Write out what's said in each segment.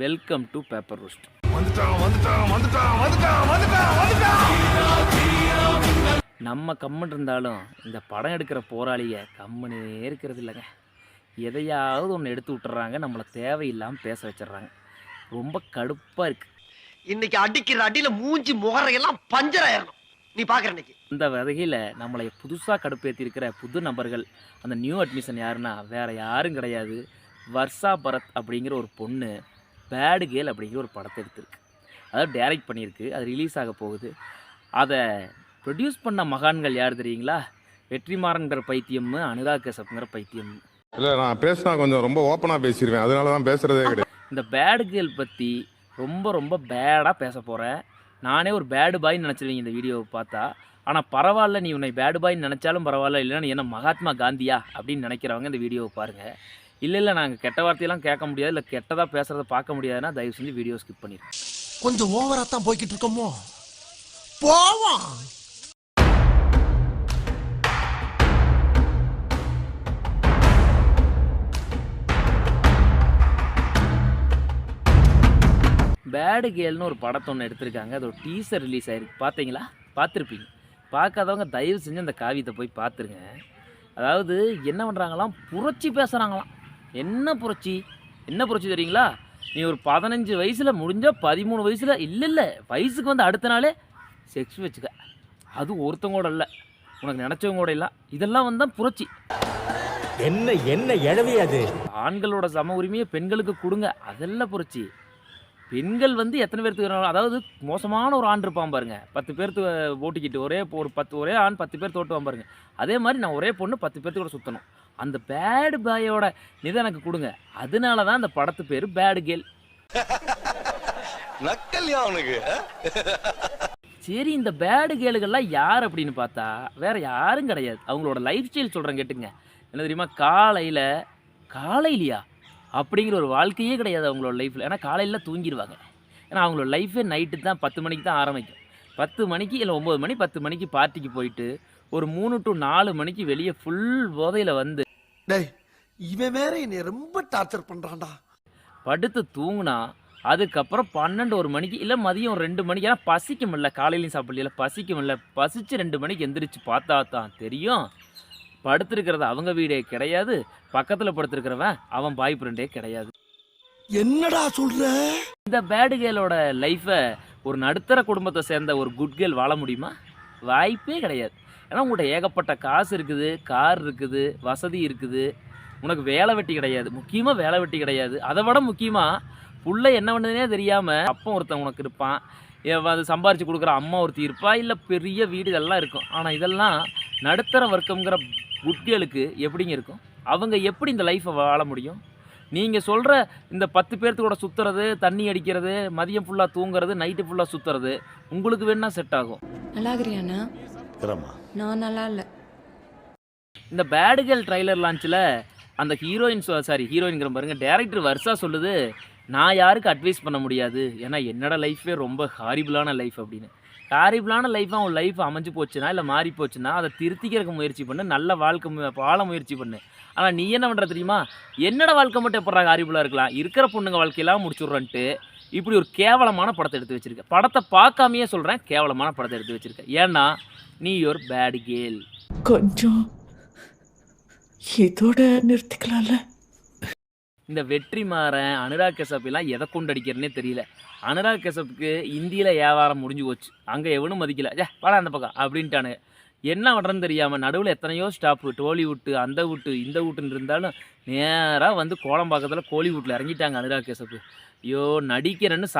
Welcome to paper roast. நம்ம கம்மன் இருந்தாலும் இந்த படம் எடுக்கிற போராளிய கம்முனே இருக்கிறது இல்லைங்க. எதையாவது ஒன்று எடுத்து விட்டுறாங்க நம்மளை தேவையில்லாமல் பேச வச்சிடுறாங்க. ரொம்ப கடுப்பாக இருக்குது இன்னைக்கு அடிக்கிற அடியில மூஞ்சி முகரையெல்லாம் பஞ்சர் ஆயிரணும். நீ பாக்குற இன்னைக்கு. இந்த வகையில் நம்மளை புதுசாக கடுப்பேற்றிருக்கிற புது நபர்கள் அந்த நியூ அட்மிஷன் யாருன்னா வேறு யாரும் கிடையாது. வர்ஷா பரத் அப்படிங்கிற ஒரு பொண்ணு பேடு கேல் அப்படிங்கிற ஒரு படத்தை எடுத்திருக்கு. அதாவது டைரக்ட் பண்ணியிருக்கு. அது ரிலீஸ் ஆக போகுது. அதை ப்ரொடியூஸ் பண்ண மகான்கள் யார் தெரியுங்களா? வெற்றிமாறன்கிற பைத்தியம் அனுராக் கசப்ங்கிற பைத்தியம். இல்ல நான் பேசினா கொஞ்சம் ரொம்ப ஓப்பனா பேசிடுவேன் அதனால தான் பேசுறதே கிடையாது. இந்த பேடு கேர்ள் பற்றி ரொம்ப ரொம்ப பேடாக பேச போகிறேன் நானே ஒரு பேடு பாய்ன்னு நினச்சிருவீங்க இந்த வீடியோவை பார்த்தா. ஆனால் பரவாயில்ல நீ உன்னை பேடு பாய்ன்னு நினச்சாலும் பரவாயில்ல இல்லைன்னா என்ன மகாத்மா காந்தியா அப்படின்னு நினைக்கிறவங்க இந்த வீடியோவை பாருங்கள் இல்லை இல்லை நாங்கள் கெட்ட வார்த்தையெல்லாம் கேட்க முடியாது. இல்லை கெட்டதாக பேசுகிறத பார்க்க முடியாதுன்னா தயவு செஞ்சு வீடியோ ஸ்கிப் பண்ணிடுங்க கொஞ்சம் ஓவரா தான் போய்கிட்டு இருக்கோமோ? போவோம். பேடு கேர்ள்னு ஒரு படத்தை ஒன்று எடுத்திருக்காங்க. அது ஒரு டீசர் ரிலீஸ் ஆயிருக்கு. பார்த்தீங்களா பார்த்துருப்பீங்க பார்க்காதவங்க தயவு செஞ்சு அந்த காவியத்தை போய் பார்த்துருங்க அதாவது என்ன பண்ணுறாங்களாம் புரட்சி பேசுகிறாங்களாம் என்ன புரட்சி? என்ன புரட்சி தெரியுங்களா? நீ ஒரு பதினஞ்சு வயசில் முடிஞ்சால் பதிமூணு வயசில் இல்லை இல்லை வயசுக்கு வந்து அடுத்த நாளே செக்ஸ் வச்சுக்க. அது ஒருத்தங்க கூட இல்லை. உனக்கு நினச்சவங்க கூட இல்லை. இதெல்லாம் வந்து தான் புரட்சி. என்ன என்ன எழவி அது? ஆண்களோட சம உரிமையை பெண்களுக்கு கொடுங்க. அதெல்லாம் புரட்சி. பெண்கள் வந்து எத்தனை பேர்த்துக்கு அதாவது மோசமான ஒரு ஆண் இருப்பான் பாருங்க. பத்து பேர்த்து ஓட்டிக்கிட்டு ஒரே ஒரு பத்து ஒரே ஆண் பத்து பேர் தோட்டுவான் பாருங்க. அதே மாதிரி நான் ஒரே பொண்ணு பத்து பேர்த்து கூட சுற்றணும் அந்த பேடு பாயோட இதை எனக்கு கொடுங்க. அதனால தான் அந்த படத்து பேர் பேடு அவனுக்கு. சரி இந்த பேடு கேளுகள்லாம் யார் அப்படின்னு பார்த்தா வேற யாரும் கிடையாது. அவங்களோட லைஃப் ஸ்டைல் சொல்கிறேன் கேட்டுங்க. என்ன தெரியுமா? காலையில் காலையிலையா? அப்படிங்கிற ஒரு வாழ்க்கையே கிடையாது அவங்களோட லைஃப்பில் ஏன்னா காலையில் தூங்கிடுவாங்க. ஏன்னா அவங்களோட லைஃபே நைட்டு தான் பத்து மணிக்கு தான் ஆரம்பிக்கும். பத்து மணிக்கு இல்லை ஒம்பது மணி பத்து மணிக்கு பார்ட்டிக்கு போயிட்டு ஒரு மூணு டு நாலு மணிக்கு வெளியே ஃபுல் போதையில் வந்து டேய் இவன் வேற என்னை ரொம்ப டார்ச்சர் பண்றான்டா. படுத்து தூங்குனா அதுக்கப்புறம் பன்னெண்டு ஒரு மணிக்கு இல்லை மதியம் ரெண்டு மணிக்கு ஏன்னா பசிக்கும் இல்லை காலையிலையும் சாப்பிடல பசிக்கும் இல்லை பசிச்சு ரெண்டு மணிக்கு எந்திரிச்சு பார்த்தா தான் தெரியும். படுத்திருக்கிறது அவங்க வீடே கிடையாது பக்கத்தில் படுத்திருக்கிறவன் அவன் பாய் ஃப்ரெண்டே கிடையாது. என்னடா சொல்ற? இந்த பேடு கேலோட லைஃப்பை ஒரு நடுத்தர குடும்பத்தை சேர்ந்த ஒரு குட் கேர்ள் வாழ முடியுமா? வாய்ப்பே கிடையாது. ஏன்னா உங்கள்கிட்ட ஏகப்பட்ட காசு இருக்குது கார் இருக்குது வசதி இருக்குது. உனக்கு வேலை வெட்டி கிடையாது. முக்கியமாக வேலை வெட்டி கிடையாது. அதை விட முக்கியமாக புள்ள என்ன பண்ணுதுனே தெரியாமல் அப்பா ஒருத்தன் உனக்கு இருப்பான். அது சம்பாரித்து கொடுக்குற அம்மா ஒருத்தி இருப்பா இல்லை பெரிய வீடு இதெல்லாம் இருக்கும். ஆனால் இதெல்லாம் நடுத்தர வர்க்கம்ங்கிற குட்டிகளுக்கு எப்படிங்க இருக்கும்? அவங்க எப்படி இந்த லைஃப்பை வாழ முடியும்? நீங்கள் சொல்கிற இந்த பத்து பேர்த்து கூட சுற்றுறது தண்ணி அடிக்கிறது மதியம் ஃபுல்லாக தூங்குறது நைட்டு ஃபுல்லாக சுற்றுறது உங்களுக்கு வேணால் செட் ஆகும். நல்லா இருக்கிறியாண்ணா நான் நல்லா இல்லை. இந்த பேடு கேர்ள் ட்ரைலர் லான்ச்சில் அந்த ஹீரோயின் சாரி ஹீரோயின்கிற பாருங்க டேரக்டர் வருஷா சொல்லுது நான் யாருக்கு அட்வைஸ் பண்ண முடியாது? ஏன்னா என்னோட லைஃபே ரொம்ப ஹாரிபிளான லைஃப் அப்படின்னு. ஹாரிபிளான லைஃப் அவன் லைஃப் அமைஞ்சு போச்சுன்னா இல்லை மாறி போச்சுன்னா அதை திருத்திக்கிறதுக்கு முயற்சி பண்ணு நல்ல வாழ்க்கை வாழ முயற்சி பண்ணு. ஆனால் நீ என்ன பண்ணுற தெரியுமா? என்னோட வாழ்க்கை மட்டும் எப்படா ஹாரிபிளாக இருக்கலாம்? இருக்கிற பொண்ணுங்க வாழ்க்கையெல்லாம் முடிச்சுட்றன்ட்டு இப்படி ஒரு கேவலமான படத்தை எடுத்து வச்சிருக்க. படத்தை பார்க்காமையே சொல்கிறேன் கேவலமான படத்தை எடுத்து வச்சிருக்க. ஏன்னா நீ ஒரு பேட் கேர்ள் கொஞ்சம் இதோட நிறுத்திக்கலாம்ல. இந்த வெற்றிமாறன் அனுராக் கசப்லாம் எதை கொண்டு தெரியல. அனுராக் கசப்புக்கு இந்தியில் வியாபாரம் முடிஞ்சு போச்சு. அங்கே எவனும் மதிக்கல. ஏ வாடா அந்த பக்கம் அப்படின்ட்டானுங்க. என்ன பண்ணுறன்னு தெரியாமல் நடுவில் எத்தனையோ ஸ்டாப்பு டோலிவுட்டு அந்த வீட்டு இந்த வீட்டுன்னு இருந்தாலும் நேராக வந்து கோலம்பாக்கத்தில் கோலிவுட்டில் இறங்கிட்டாங்க அனுராக் கசப்பு. ஐயோ நடிக்கிறேன்னு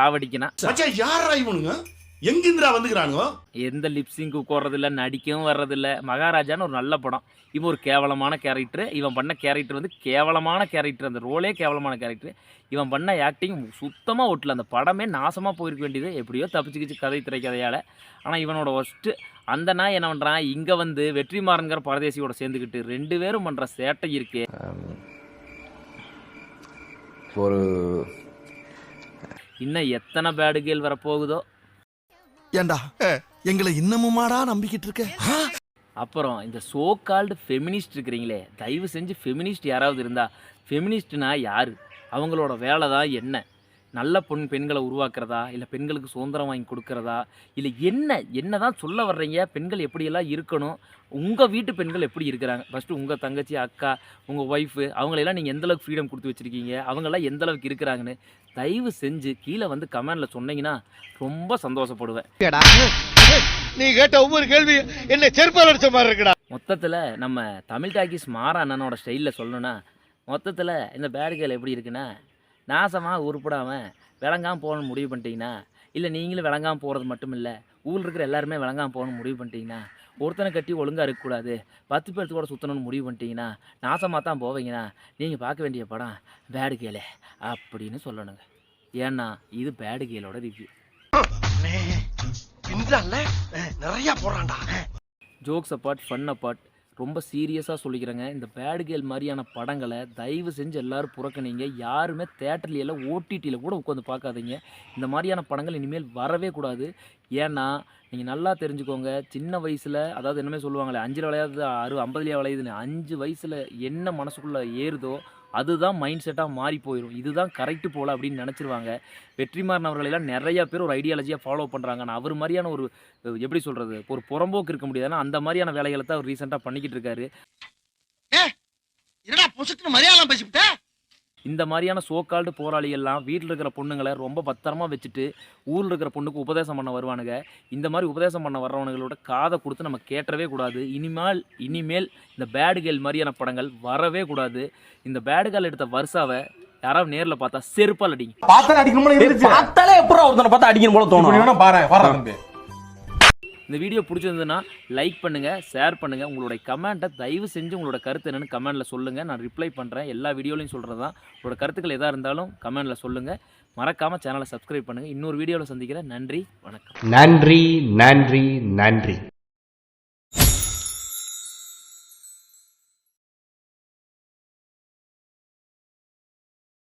யாரா இவனுங்க? எங்கிந்திரா வந்துக்கிறானுங்க? எந்த லிப்ஸிங்க்கு போடுறதில்ல நடிக்கவும் வர்றதில்ல. மகாராஜான்னு ஒரு நல்ல படம். இவன் ஒரு கேவலமான கேரக்டர் இவன் பண்ண கேரக்டர் வந்து கேவலமான கேரக்டர் அந்த ரோலே கேவலமான கேரக்டர் இவன் பண்ண ஆக்டிங் சுத்தமாக ஒட்டல. அந்த படமே நாசமாக போயிருக்க வேண்டியது. எப்படியோ தப்பிச்சுக்கிச்சு கதை திரைக்கதையால். ஆனால் இவனோட ஒஸ்ட்டு அந்த நாய் என்ன பண்ணுறான் இங்கே வந்து வெற்றிமாறன்கிற பரதேசியோட சேர்ந்துக்கிட்டு ரெண்டு பேரும் பண்ணுற சேட்டை இருக்கே. ஒரு இன்னும் எத்தனை பேடு கேள் வரப்போகுதோ? ஏண்டா? எங்களை இன்னமுமாடா நம்பிக்கிட்டு இருக்க? அப்புறம் இந்த சோ கால்டு ஃபெமினிஸ்ட் இருக்கிறீங்களே தயவு செஞ்சு ஃபெமினிஸ்ட் யாராவது இருந்தால் ஃபெமினிஸ்ட்னா யார்? அவங்களோட வேலை தான் என்ன? நல்ல பொன் பெண்களை உருவாக்குறதா? இல்லை பெண்களுக்கு சுதந்திரம் வாங்கி கொடுக்கறதா? இல்லை என்ன என்ன தான் சொல்ல வர்றீங்க? பெண்கள் எப்படியெல்லாம் இருக்கணும்? உங்கள் வீட்டு பெண்கள் எப்படி இருக்கிறாங்க? ஃபஸ்ட்டு உங்கள் தங்கச்சி அக்கா உங்கள் ஒய்ஃபு அவங்களெல்லாம் நீங்கள் எந்தளவுக்கு ஃப்ரீடம் கொடுத்து வச்சுருக்கீங்க? அவங்கெல்லாம் எந்த அளவுக்கு இருக்கிறாங்கன்னு தயவு செஞ்சு கீழே வந்து கமெண்டில் சொன்னீங்கன்னா ரொம்ப சந்தோஷப்படுவேன். நீ கேட்ட ஒவ்வொரு கேள்வி என்ன செருப்பால் அடிச்ச மாதிரி இருக்குடா. மொத்தத்தில் நம்ம தமிழ் டாக்கிஸ் மாறா அண்ணனோட ஸ்டைலில் சொல்லணும்னா மொத்தத்தில் இந்த பேடுகள் எப்படி இருக்குன்னா நாசமாக உருப்படாமல் விளங்காமல் போகணும்னு முடிவு பண்ணிட்டீங்கன்னா இல்லை நீங்களும் விளங்காமல் போகிறது மட்டும் இல்லை ஊரில் இருக்கிற எல்லாருமே விளங்காமல் போகணும்னு முடிவு பண்ணிட்டீங்கன்னா ஒருத்தனை கட்டி ஒழுங்காக இருக்கக்கூடாது பத்து பேர்த்து கூட சுற்றணும்னு முடிவு பண்ணிட்டீங்கன்னா நாசமாக தான் போவீங்கன்னா நீங்கள் பார்க்க வேண்டிய படம் பேடு கேளு அப்படின்னு சொல்லணுங்க. ஏன்னா இது பேடு கேலோட ரிவ்யூ நிறைய போறான்டா ஜோக்ஸ் அப்பார்ட் ஃபன் அப்பார்ட் ரொம்ப சீரியஸாக சொல்லிக்கிறேங்க. இந்த பேடு கேள் மாதிரியான படங்களை தயவு செஞ்சு எல்லோரும் புறக்கணிங்க. யாருமே தேட்டர்ல எல்லாம் ஓடிடியில் கூட உட்காந்து பார்க்காதீங்க. இந்த மாதிரியான படங்கள் இனிமேல் வரவே கூடாது. ஏன்னா நீங்கள் நல்லா தெரிஞ்சுக்கோங்க. சின்ன வயசில் அதாவது என்னமே சொல்லுவாங்களே அஞ்சில் விளையாது அறு ஐம்பதுலேயே விளையுதுன்னு. அஞ்சு வயசில் என்ன மனசுக்குள்ளே ஏறுதோ அதுதான் மைண்ட் செட்டாக மாறி போயிடும் இதுதான் கரெக்டு போல் அப்படின்னு நினச்சிருவாங்க. வெற்றிமாறன் அவர்களெல்லாம் நிறையா பேர் ஒரு ஐடியாலஜியாக ஃபாலோ பண்ணுறாங்க ஆனால் அவர் மாதிரியான ஒரு எப்படி சொல்கிறது ஒரு புறம்போக்கு இருக்க முடியாதுன்னா அந்த மாதிரியான வேலைகளை தான் அவர் ரீசெண்டாக பண்ணிக்கிட்டு இருக்காரு. என்னடா மரியாதை பேசிவிட்ட? இந்த மாதிரியான சோக்கால்டு போராளிகள்லாம் வீட்டில் இருக்கிற பொண்ணுங்களை ரொம்ப பத்திரமா வச்சுட்டு ஊரில் இருக்கிற பொண்ணுக்கு உபதேசம் பண்ண வருவானுங்க. இந்த மாதிரி உபதேசம் பண்ண வர்றவனுங்களோட காதை கொடுத்து நம்ம கேட்டவே கூடாது. இனிமேல் இனிமேல் இந்த பேடு கேர்ள் மாதிரியான படங்கள் வரவே கூடாது. இந்த பேடு கேர்ள் எடுத்த வருஷாவை யாராவது நேரில் பார்த்தா செருப்பால் அடிங்க. பார்த்தா அடிக்கணும் பார்த்தாலே எப்பறம் ஒருத்தனை பார்த்தா அடிக்கணும் போல தோணும். பாரு வர தம்பி. இந்த வீடியோ பிடிச்சிருந்ததுன்னா லைக் பண்ணுங்கள் ஷேர் பண்ணுங்கள் உங்களுடைய கமெண்ட்டை தயவு செஞ்சு உங்களோட கருத்து என்னென்னு கமெண்ட்டில் சொல்லுங்கள் நான் ரிப்ளை பண்ணுறேன் எல்லா வீடியோலையும் சொல்கிறது தான் உங்களோட கருத்துக்கள் எதாக இருந்தாலும் கமெண்ட்டில் சொல்லுங்கள் மறக்காமல் சேனலை சப்ஸ்கிரைப் பண்ணுங்கள் இன்னொரு வீடியோவில் சந்திக்கிறேன். நன்றி வணக்கம். நன்றி நன்றி நன்றி.